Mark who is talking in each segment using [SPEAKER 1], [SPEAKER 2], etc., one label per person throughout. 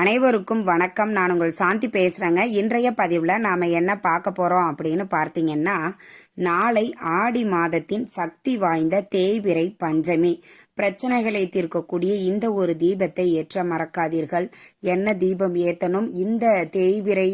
[SPEAKER 1] அனைவருக்கும் வணக்கம். நான் உங்கள் சாந்தி பேசுகிறேங்க இன்றைய பதிவில் நாம் என்ன பார்க்க போகிறோம் அப்படின்னு பார்த்தீங்கன்னா நாளை ஆடி மாதத்தின் சக்தி வாய்ந்த தேய்பிரை பஞ்சமி. பிரச்சனைகளை தீர்க்கக்கூடிய இந்த ஒரு தீபத்தை ஏற்ற மறக்காதீர்கள். என்ன தீபம் ஏற்றணும் இந்த தேய்பிரை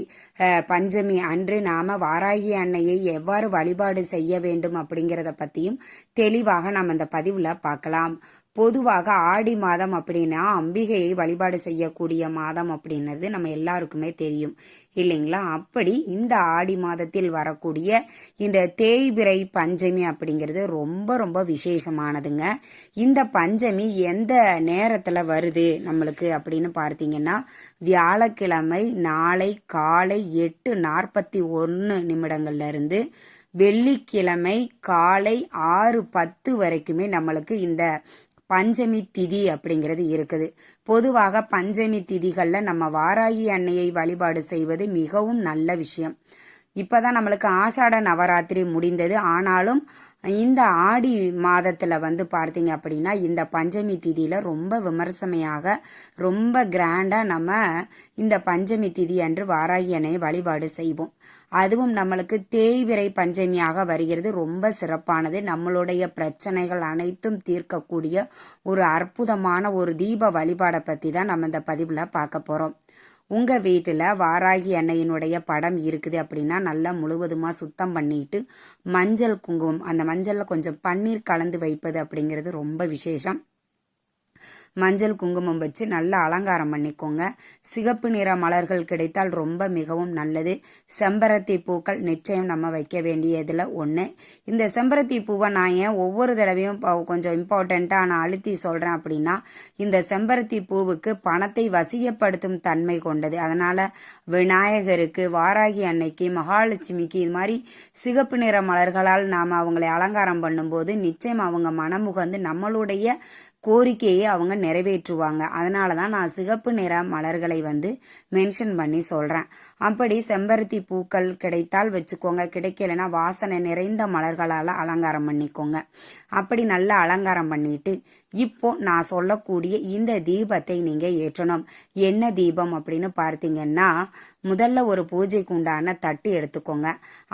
[SPEAKER 1] பஞ்சமி அன்று நாம வாராகி அன்னையை எவ்வாறு வழிபாடு செய்ய வேண்டும் அப்படிங்கிறத பற்றியும் தெளிவாக நாம் இந்த பதிவில் பார்க்கலாம். பொதுவாக ஆடி மாதம் அப்படின்னா அம்பிகையை வழிபாடு செய்யக்கூடிய மாதம் அப்படின்றது நம்ம எல்லாருக்குமே தெரியும். இல்லைங்களா? அப்படி இந்த ஆடி மாதத்தில் வரக்கூடிய இந்த தேய்பிரை பஞ்சமி அப்படிங்கிறது ரொம்ப ரொம்ப விசேஷமானதுங்க. இந்த பஞ்சமி எந்த நேரத்தில் வருது நம்மளுக்கு அப்படின்னு பார்த்தீங்கன்னா வியாழக்கிழமை நாளை காலை எட்டு நாற்பத்தி ஒன்று நிமிடங்கள்ல இருந்து வெள்ளிக்கிழமை காலை ஆறு பத்து வரைக்குமே நம்மளுக்கு இந்த பஞ்சமி திதி அப்படிங்கிறது இருக்குது. பொதுவாக பஞ்சமி திதிகளில் நம்ம வாராகி அன்னையை வழிபாடு செய்வது மிகவும் நல்ல விஷயம். இப்பதான் நம்மளுக்கு ஆஷாட நவராத்திரி முடிந்தது. ஆனாலும் இந்த ஆடி மாதத்தில் வந்து பார்த்தீங்க அப்படின்னா இந்த பஞ்சமி திதியில் ரொம்ப விமர்சனையாக ரொம்ப கிராண்டாக நம்ம இந்த பஞ்சமி திதி அன்று வாராகியனை வழிபாடு செய்வோம். அதுவும் நம்மளுக்கு தேய்விரை பஞ்சமியாக வருகிறது. ரொம்ப சிறப்பானது. நம்மளுடைய பிரச்சனைகள் அனைத்தும் தீர்க்கக்கூடிய ஒரு அற்புதமான ஒரு தீப வழிபாடை பற்றி தான் நம்ம இந்த பதிவில் பார்க்க போகிறோம் உங்கள் வீட்டில் வாராகி அன்னையினுடைய படம் இருக்குது அப்படின்னா நல்லா முழுவதுமாக சுத்தம் பண்ணிட்டு மஞ்சள் குங்குமம் அந்த மஞ்சளில் கொஞ்சம் பன்னீர் கலந்து வைப்பது அப்படிங்கிறது ரொம்ப விசேஷம். மஞ்சள் குங்குமம் வச்சு நல்லா அலங்காரம் பண்ணிக்கோங்க. சிகப்பு நிற மலர்கள் கிடைத்தால் ரொம்ப மிகவும் நல்லது. செம்பருத்தி பூக்கள் நிச்சயம் நம்ம வைக்க வேண்டியதில் ஒன்று இந்த செம்பருத்தி பூவை நான் ஏன் ஒவ்வொரு தடவையும் கொஞ்சம் இம்பார்ட்டண்ட்டாக நான் அழுத்தி சொல்கிறேன் அப்படின்னா இந்த செம்பருத்தி பூவுக்கு பணத்தை வசியப்படுத்தும் தன்மை கொண்டது. அதனால் விநாயகருக்கு வாராகி அன்னைக்கு மகாலட்சுமிக்கு இது மாதிரி சிகப்பு நிற மலர்களால் நாம் அவங்களை அலங்காரம் பண்ணும்போது நிச்சயம் அவங்க மனமுகந்து நம்மளுடைய கோரிக்கையை அவங்க நிறைவேற்றுவாங்க. அதனால தான் நான் சிகப்பு நிற மலர்களை வந்து மென்ஷன் பண்ணி சொல்கிறேன் அப்படி செம்பருத்தி பூக்கள் கிடைத்தால் வச்சுக்கோங்க. கிடைக்கலைன்னா வாசனை நிறைந்த மலர்களால் அலங்காரம் பண்ணிக்கோங்க. அப்படி நல்லா அலங்காரம் பண்ணிட்டு இப்போ நான் சொல்லக்கூடிய இந்த தீபத்தை நீங்கள் ஏற்றணும். என்ன தீபம் அப்படின்னு பார்த்தீங்கன்னா முதல்ல ஒரு பூஜைக்கு உண்டான தட்டு எடுத்துக்கோங்க.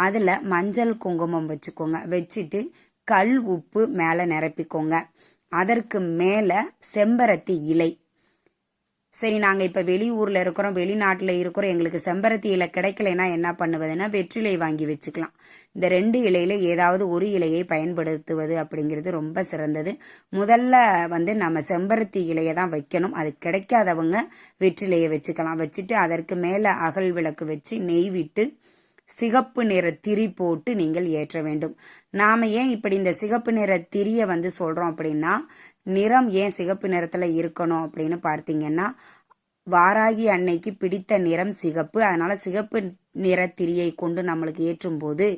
[SPEAKER 1] அதில் மஞ்சள் குங்குமம் வச்சுக்கோங்க. வச்சுட்டு கல் உப்பு மேலே நிரப்பிக்கோங்க. அதற்கு மேலே செம்பருத்தி இலை. சரி நாங்கள் இப்போ வெளியூரில் இருக்கிறோம் வெளிநாட்டில் இருக்கிறோம் எங்களுக்கு செம்பருத்தி இலை கிடைக்கலைன்னா என்ன பண்ணுவதுன்னா வெற்றிலை வாங்கி வச்சுக்கலாம். இந்த ரெண்டு இலையில் ஏதாவது ஒரு இலையை பயன்படுத்துவது அப்படிங்கிறது ரொம்ப சிறந்தது. முதல்ல வந்து நம்ம செம்பருத்தி இலையை தான் வைக்கணும். அது கிடைக்காதவங்க வெற்றிலையை வச்சுக்கலாம். வச்சுட்டு அதற்கு மேலே அகல் விளக்கு வச்சு நெய் விட்டு சிகப்பு நிற திரி போட்டு நீங்கள் ஏற்ற வேண்டும். நாம் ஏன் இப்படி இந்த சிகப்பு நிற திரியை வந்து சொல்கிறோம் அப்படின்னா நிறம் ஏன் சிகப்பு நிறத்தில் இருக்கணும் அப்படின்னு பார்த்தீங்கன்னா வாராகி அன்னைக்கு பிடித்த நிறம் சிகப்பு. அதனால சிகப்பு நிறத்திரியை கொண்டு நம்மளுக்கு ஏற்றும் போது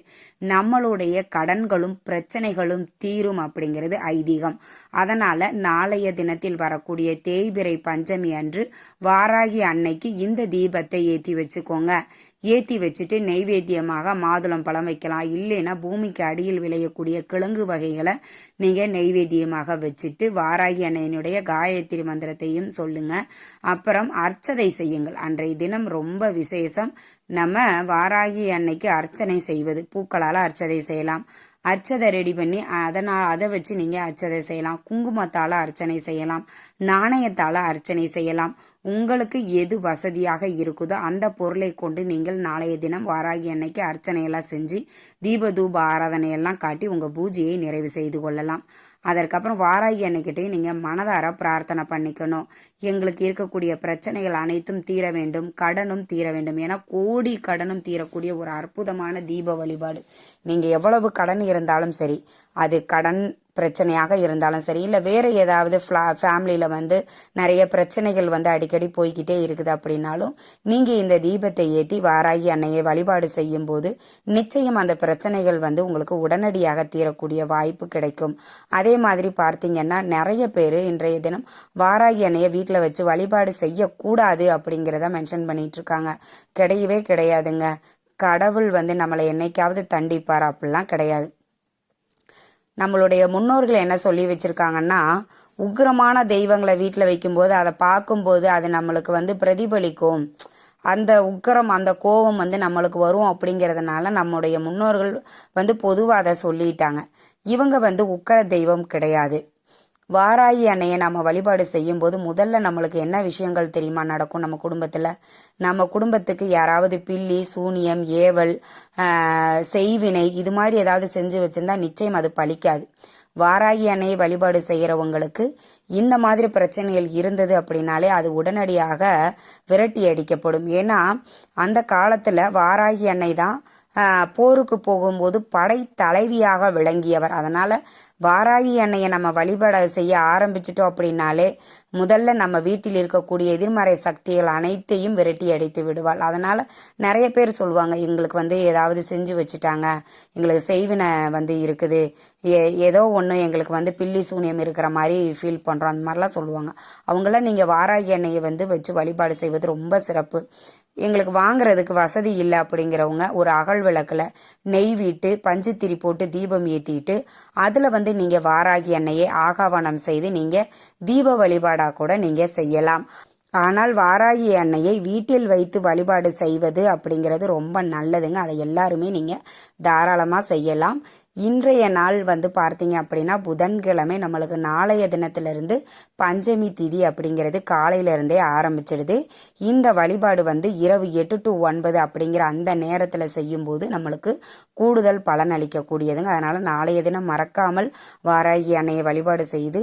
[SPEAKER 1] நம்மளுடைய கடன்களும் பிரச்சனைகளும் தீரும் அப்படிங்கிறது ஐதீகம். அதனால நாளைய தினத்தில் வரக்கூடிய தேய்பிறை பஞ்சமி அன்று வாராகி அன்னைக்கு இந்த தீபத்தை ஏற்றி வச்சுக்கோங்க. ஏத்தி வச்சுட்டு நெய்வேத்தியமாக மாதுளம் பழம் வைக்கலாம். இல்லைன்னா பூமிக்கு அடியில் விளையக்கூடிய கிழங்கு வகைகளை நீங்க நெய்வேத்தியமாக வச்சுட்டு வாராகி அன்னையினுடைய காயத்ரி மந்திரத்தையும் சொல்லுங்க. அப்புறம் அர்ச்சதை செய்யுங்கள். அன்றைய தினம் ரொம்ப விசேஷம். நம்ம வாராகி அன்னைக்கு அர்ச்சனை செய்வது. பூக்களால் அர்ச்சதை செய்யலாம். அர்ச்சதை ரெடி பண்ணி அதனால் அதை வச்சு நீங்கள் அர்ச்சதை செய்யலாம். குங்குமத்தால் அர்ச்சனை செய்யலாம். நாணயத்தால் அர்ச்சனை செய்யலாம். உங்களுக்கு எது வசதியாக இருக்குதோ அந்த பொருளை கொண்டு நீங்கள் நாளைய தினம் வாராகி அன்னைக்கு அர்ச்சனையெல்லாம் செஞ்சு தீப தூப ஆராதனையெல்லாம் காட்டி உங்கள் பூஜையை நிறைவு செய்து கொள்ளலாம். அதற்கப்புறம் வாராகி அன்னைக்கிட்டையும் நீங்கள் மனதார பிரார்த்தனை பண்ணிக்கணும். எங்களுக்கு இருக்கக்கூடிய பிரச்சனைகள் அனைத்தும் தீர வேண்டும் கடனும் தீர வேண்டும். ஏன்னா கோடி கடனும் தீரக்கூடிய ஒரு அற்புதமான தீப வழிபாடு. நீங்கள் எவ்வளவு கடன் இருந்தாலும் சரி அது கடன் பிரச்சனையாக இருந்தாலும் சரி இல்லை வேறு ஏதாவது ஃபேமிலியில் வந்து நிறைய பிரச்சனைகள் வந்து அடிக்கடி போய்கிட்டே இருக்குது அப்படின்னாலும் நீங்கள் இந்த தீபத்தை ஏற்றி வாராகி அன்னையை வழிபாடு செய்யும் போது நிச்சயம் அந்த பிரச்சனைகள் வந்து உங்களுக்கு உடனடியாக தீரக்கூடிய வாய்ப்பு கிடைக்கும். அதே மாதிரி பார்த்தீங்கன்னா நிறைய பேர் இன்றைய தினம் வாராகி அன்னையை வீட்டில் வச்சு வழிபாடு செய்யக்கூடாது அப்படிங்கிறத மென்ஷன் பண்ணிகிட்ருக்காங்க கிடையவே கிடையாதுங்க. கடவுள் வந்து நம்மளை என்னைக்காவது தண்டிப்பார்? அப்படிலாம் கிடையாது. நம்மளுடைய முன்னோர்கள் என்ன சொல்லி வச்சிருக்காங்கன்னா உக்கிரமான தெய்வங்களை வீட்டில் வைக்கும்போது அதை பார்க்கும்போது அது நம்மளுக்கு வந்து பிரதிபலிக்கும். அந்த உக்கிரம் அந்த கோபம் வந்து நம்மளுக்கு வரும் அப்படிங்கிறதுனால நம்முடைய முன்னோர்கள் வந்து பொதுவாக அதை சொல்லிட்டாங்க. இவங்க வந்து உக்கிர தெய்வம் கிடையாது. வாராகி அன்னையை நம்ம வழிபாடு செய்யும்போது முதல்ல நம்மளுக்கு என்ன விஷயங்கள் தெரியுமா நடக்கும் நம்ம குடும்பத்தில்? நம்ம குடும்பத்துக்கு யாராவது பில்லி சூனியம் ஏவல் செய்வினை இது மாதிரி ஏதாவது செஞ்சு வச்சிருந்தா நிச்சயம் அது பலிக்காது வாராகி அன்னையை வழிபாடு செய்கிறவங்களுக்கு இந்த மாதிரி பிரச்சனைகள் இருந்தது அப்படின்னாலே அது உடனடியாக விரட்டி அடிக்கப்படும். ஏன்னா அந்த காலத்தில் வாராகி அன்னை தான் போருக்கு போகும்போது படை தலைவியாக விளங்கியவர். அதனால் வாராகி அன்னையை நம்ம வழிபாட செய்ய ஆரம்பிச்சிட்டோம் அப்படின்னாலே முதல்ல நம்ம வீட்டில் இருக்கக்கூடிய எதிர்மறை சக்திகள் அனைத்தையும் விரட்டி அடித்து விடுவாள். அதனால் நிறைய பேர் சொல்லுவாங்க எங்களுக்கு வந்து ஏதாவது செஞ்சு வச்சுட்டாங்க. எங்களுக்கு செய்வினை வந்து இருக்குது. ஏ- ஏதோ ஒன்று எங்களுக்கு வந்து பில்லி சூனியம் இருக்கிற மாதிரி ஃபீல் பண்ணுறோம் அந்த மாதிரிலாம் சொல்லுவாங்க. அவங்களாம் நீங்கள் வாராகி எண்ணெயை வந்து வச்சு வழிபாடு செய்வது ரொம்ப சிறப்பு. எங்களுக்கு வாங்குறதுக்கு வசதி இல்லை அப்படிங்கிறவங்க ஒரு அகல் விளக்கில் நெய் விட்டு பஞ்சுத்திரி போட்டு தீபம் ஏற்றிட்டு அதில் வந்து நீங்கள் வாராகி எண்ணெயை ஆகாவனம் செய்து நீங்கள் தீப வழிபாடாக கூட நீங்கள் செய்யலாம். ஆனால் வாராகி அன்னையை வீட்டில் வைத்து வழிபாடு செய்வது அப்படிங்கிறது ரொம்ப நல்லதுங்க. அதை எல்லாருமே நீங்கள் தாராளமாக செய்யலாம். இன்றைய நாள் வந்து பார்த்தீங்க அப்படின்னா புதன்கிழமை நம்மளுக்கு நாளைய தினத்திலிருந்து பஞ்சமி திதி அப்படிங்கிறது காலையிலிருந்தே ஆரம்பிச்சிடுது இந்த வழிபாடு வந்து இரவு எட்டு டு ஒன்பது அப்படிங்கிற அந்த நேரத்தில் செய்யும்போது நம்மளுக்கு கூடுதல் பலன் அளிக்கக்கூடியதுங்க. அதனால் நாளைய தினம் மறக்காமல் வாராகி அன்னையை வழிபாடு செய்து